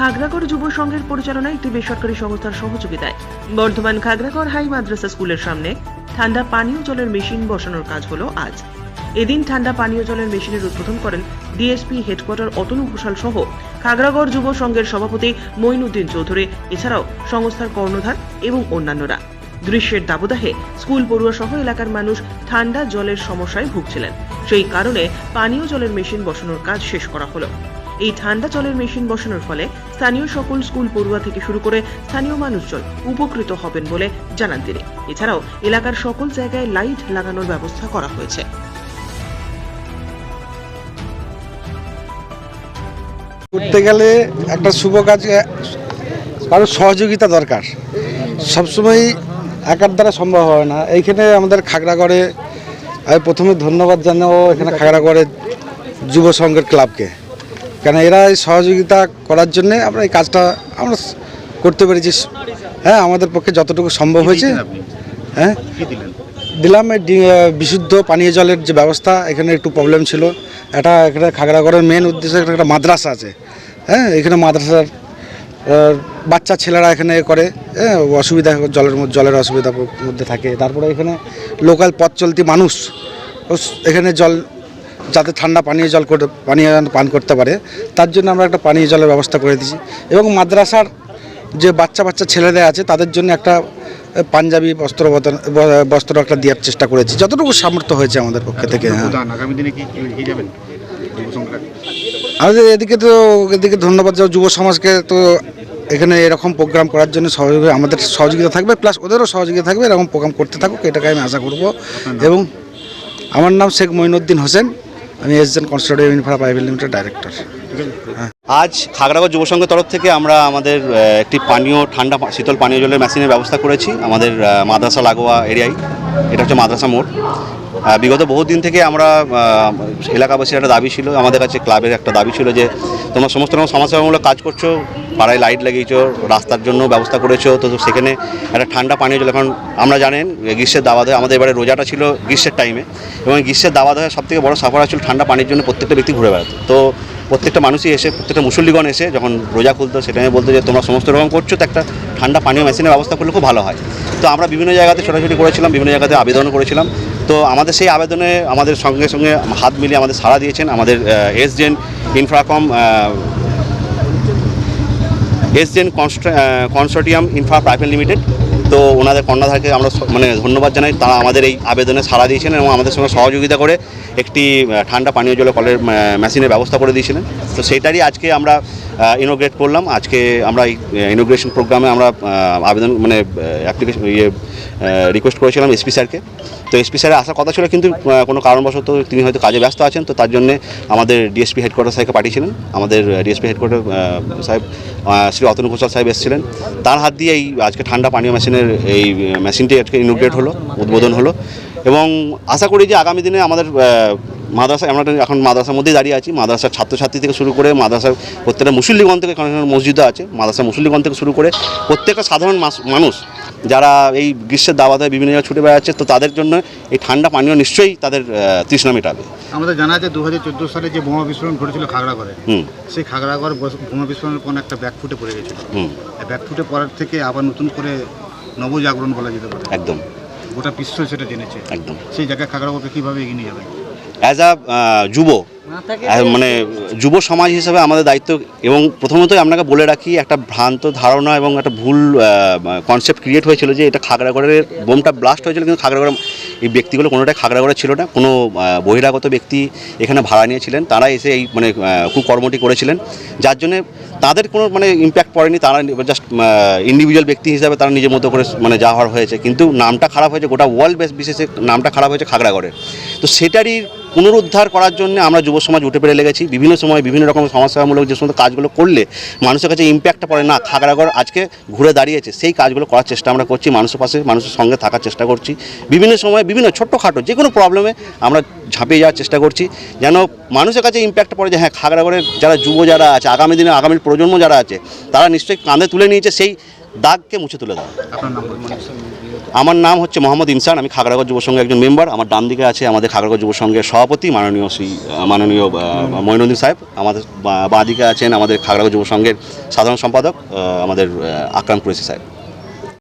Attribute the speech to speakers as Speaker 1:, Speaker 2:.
Speaker 1: খাগড়াগড় যুব সংঘের পরিচালনায় একটি বেসরকারি সংস্থার সহযোগিতায়। বর্ধমান খাগড়াগড় হাই মাদ্রাসা স্কুলের সামনে ঠান্ডা পানীয় জলের মেশিন বসানোর কাজ হলো আজ। এদিন ঠান্ডা পানীয় জলের মেশিনের উদ্বোধন করেন ডিএসপি হেডকোয়ার্টার অতনু ঘোষাল সহ খাগড়াগড় যুব সংঘের সভাপতি মঈনুদ্দিন চৌধুরী, এছাড়াও সংস্থার কর্ণধার এবং অন্যান্যরা। গ্রীষ্মের দাবদাহে স্কুল পড়ুয়া সহ এলাকার মানুষ ঠান্ডা জলের সমস্যায় ভুগছিলেন। সেই কারণে পানীয় জলের মেশিন বসানোর কাজ শেষ করা হলো। এই ঠান্ডা জলের মেশিন বসানোর ফলে স্থানীয় সকল স্কুল পড়ুয়া থেকে শুরু করে স্থানীয় মানুষজন উপকৃত হবেন বলে জানান তিনি। এছাড়াও এলাকার সকল জায়গায় লাইট লাগানোর ব্যবস্থা করা হয়েছে।
Speaker 2: করতে গেলে একটা শুভ কাজে কারোর সহযোগিতা দরকার। সবসময় একার দ্বারা সম্ভব হয় না। এইখানে আমাদের খাগড়াগড়ে আমি প্রথমে ধন্যবাদ জানাব এখানে খাগড়াগড়ের যুব সংঘের ক্লাবকে। কেন এরা সহযোগিতা করার জন্যে আমরা এই কাজটা আমরা করতে পেরেছি। হ্যাঁ আমাদের পক্ষে যতটুকু সম্ভব হয়েছে। হ্যাঁ? দিলাম বিশুদ্ধ পানীয় জলের যে ব্যবস্থা এখানে একটু প্রবলেম ছিল। এটা এখানে খাগড়াগড়ের মেন উদ্দেশ্য এখানে একটা মাদ্রাসা আছে। হ্যাঁ এখানে মাদ্রাসার বাচ্চা ছেলেরা এখানে করে। হ্যাঁ অসুবিধা জলের জলের অসুবিধার মধ্যে থাকে। তারপরে এখানে লোকাল পথ চলতি মানুষ এখানে জল যাতে ঠান্ডা পানীয় জল করে পানীয় জল পান করতে পারে তার জন্য আমরা একটা পানীয় জলের ব্যবস্থা করে দিয়েছি। এবং মাদ্রাসার যে বাচ্চা বাচ্চা ছেলেদের আছে তাদের জন্য একটা পাঞ্জাবি বস্ত্র বস্ত্র একটা দেওয়ার চেষ্টা করেছি। যতটুকু সামর্থ্য হয়েছে আমাদের পক্ষে থেকে হ্যাঁ। আমাদের এদিকে তো এদিকে ধন্যবাদ জানাই যুব সমাজকে তো এখানে এরকম প্রোগ্রাম করার জন্য সহযোগিতা আমাদের সহযোগিতা থাকবে প্লাস ওদেরও সহযোগিতা থাকবে এরকম প্রোগ্রাম করতে থাকুক এটাকে আমি আশা করব। এবং আমার নাম শেখ মঈনুদ্দিন হোসেন। আমি S Gen construction infra private limited director
Speaker 3: আজ খাগড়াগড় যুব সংঘের তরফ থেকে আমরা আমাদের একটি পানীয়, ঠান্ডা শীতল পানীয় জলের মেশিনের ব্যবস্থা করেছি আমাদের মাদ্রাসা লাগোয়া এরিয়ায়। এটা হচ্ছে মাদ্রাসা মোড়। বিগত বহুদিন থেকে আমরা এলাকাবাসীর একটা দাবি ছিল, আমাদের কাছে ক্লাবের একটা দাবি ছিল যে, তোমরা সমস্ত রকম সমাজসেবামূলক কাজ করছ, পাড়ায় লাইট লাগিয়েছো, রাস্তার জন্য ব্যবস্থা করেছ, তো সেখানে একটা ঠান্ডা পানীয় জল এখন আমরা জানেন, গ্রীষ্মের দাওয়া দেয় আমাদের এবারে রোজাটা ছিল গ্রীষ্মের টাইমে এবং গ্রীষ্মের দাওয়া দেওয়ার সব থেকে বড় সাফার ছিল ঠান্ডা পানির জন্য প্রত্যেকটা ব্যক্তি ঘুরে বেড়াতো। তো প্রত্যেকটা মানুষই এসে, প্রত্যেকটা মুসল্লিগণ এসে যখন রোজা খুলতো সেটা নিয়ে বলতো যে, তোমরা সমস্ত রকম করছ, তো একটা ঠান্ডা পানীয় মেশিনের ব্যবস্থা করলে খুব ভালো হয়। তো আমরা বিভিন্ন জায়গাতে ছোটাছুটি করেছিলাম, বিভিন্ন জায়গাতে আবেদন করেছিলাম। তো আমাদের সেই আবেদনে আমাদের সঙ্গে সঙ্গে হাত মিলিয়ে আমাদের সাড়া দিয়েছেন আমাদের S Gen Infracom S Gen consortium infra private limited. তো ওনাদের কর্ণধারকে আমরা মানে ধন্যবাদ জানাই। তারা আমাদের এই আবেদনে সাড়া দিয়েছেন এবং আমাদের সঙ্গে সহযোগিতা করে একটি ঠান্ডা পানীয় জলের কলের মেশিনের ব্যবস্থা করে দিয়েছিলেন। তো সেইটারই আজকে আমরা ইনোগ্রেট করলাম। আজকে আমরা এই ইনোগ্রেশন প্রোগ্রামে আমরা আবেদন মানে অ্যাপ্লিকেশন ইয়ে রিকোয়েস্ট করেছিলাম এসপি স্যারকে তো এসপি স্যারের আসার কথা ছিল, কিন্তু কোনো কারণবশত তিনি হয়তো কাজে ব্যস্ত আছেন, তো তার জন্যে আমাদের ডিএসপি হেডকোয়ার্টার সাহেবকে পাঠিয়েছিলেন। আমাদের ডিএসপি হেডকোয়ার্টার সাহেব শ্রী অতনু ঘোষাল সাহেব এসেছিলেন। তার হাত দিয়ে এই আজকে ঠান্ডা পানীয় মেশিনের এই মেশিনটি আজকে ইনোগ্রেট হলো, উদ্বোধন হলো। এবং আশা করি যে আগামী দিনে আমাদের মাদ্রাসা আমরা এখন মাদ্রাসার মধ্যেই দাঁড়িয়ে আছি। মাদ্রাসার ছাত্রছাত্রী থেকে শুরু করে মাদ্রাসার প্রত্যেকটা মুসল্লিগণ থেকে মসজিদও আছে। মাদ্রাসা মুসল্লিগণ থেকে শুরু করে প্রত্যেকটা সাধারণ মানুষ যারা এই গ্রীষ্মের দাওয়াতে বিভিন্ন জায়গায় ছুটে বেড়াচ্ছে তো তাদের জন্য এই ঠান্ডা পানীয় নিশ্চয়ই তাদের তৃষ্ণা মেটাবে।
Speaker 4: আমাদের জানা আছে দু হাজার চোদ্দ সালে যে বোমা বিস্ফোরণ ঘটেছিল খাগড়াগড়ে
Speaker 3: হুম।
Speaker 4: সেই খাগড়াগড় বোমা বিস্ফোরণের কোনো একটা ব্যাকফুটে পড়ে গেছিল।
Speaker 3: হুম।
Speaker 4: এই ব্যাক পড়ার থেকে আবার নতুন করে নবজাগরণ বলা যেতে পারে।
Speaker 3: একদম।
Speaker 4: গোটা বিশ্ব সেটা জেনেছে।
Speaker 3: একদম।
Speaker 4: সেই জায়গায় খাগড়াগড়কে কীভাবে এগিয়ে নিয়ে যাবে?
Speaker 3: অ্যাজ আ যুব। মানে যুব সমাজ হিসেবে আমাদের দায়িত্ব এবং প্রথমতই আপনাকে বলে রাখি একটা ভ্রান্ত ধারণা এবং একটা ভুল কনসেপ্ট ক্রিয়েট হয়েছিল যে এটা খাগড়াগড়ের বোমটা ব্লাস্ট হয়েছিল কিন্তু খাগড়াগড় এই ব্যক্তিগুলো কোনোটাই খাগড়াগড়ে ছিল না। কোনো বহিরাগত ব্যক্তি এখানে ভাড়া নিয়েছিলেন তারা এসে এই মানে কুকর্মটি করেছিলেন। যার জন্যে তাদের কোনো মানে ইম্প্যাক্ট পড়েনি তারা জাস্ট ইন্ডিভিজুয়াল ব্যক্তি হিসাবে তারা নিজের মতো করে মানে যাওয়ার হয়েছে। কিন্তু নামটা খারাপ হয়েছে গোটা ওয়ার্ল্ড বেস বিশেষে নামটা খারাপ হয়েছে খাগড়াগড়ের তো সেটারই পুনরুদ্ধার করার জন্য আমরা যুব সমাজ উঠে পেরে লেগেছি। বিভিন্ন সময় বিভিন্ন রকম সমাজসেবামূলক যে সমস্ত কাজগুলো করলে মানুষের কাছে ইম্প্যাক্টটা পড়ে না। খাগড়াগড় আজকে ঘুরে দাঁড়িয়েছে। সেই কাজগুলো করার চেষ্টা আমরা করছি, মানুষের পাশে, মানুষের সঙ্গে থাকার চেষ্টা করছি। বিভিন্ন সময় বিভিন্ন ছোট্টখাটো যে কোনো প্রবলেমে আমরা ঝাঁপিয়ে যাওয়ার চেষ্টা করছি। যেন মানুষের কাছে ইম্প্যাক্ট পড়ে যে হ্যাঁ খাগড়াগড়ের যারা যুব যারা আছে, আগামী দিনে আগামী প্রজন্ম যারা আছে, তারা নিশ্চয়ই কাঁধে তুলে নিয়েছে, সেই দাগকে মুছে তুলে দেওয়া। আমার নাম হচ্ছে মোহাম্মদ ইনসান আমি খাগড়াগড় যুব একজন মেম্বার। আমার ডান দিকে আছে আমাদের খাগড়াগড় যুব সভাপতি মাননীয় শ্রী মাননীয় মইনুদ্দিন সাহেব। আমাদের বাঁ দিকে আছেন আমাদের খাগড়াগড় যুব সংঘের সাধারণ সম্পাদক আমাদের আকরাম কুরেশি সাহেব।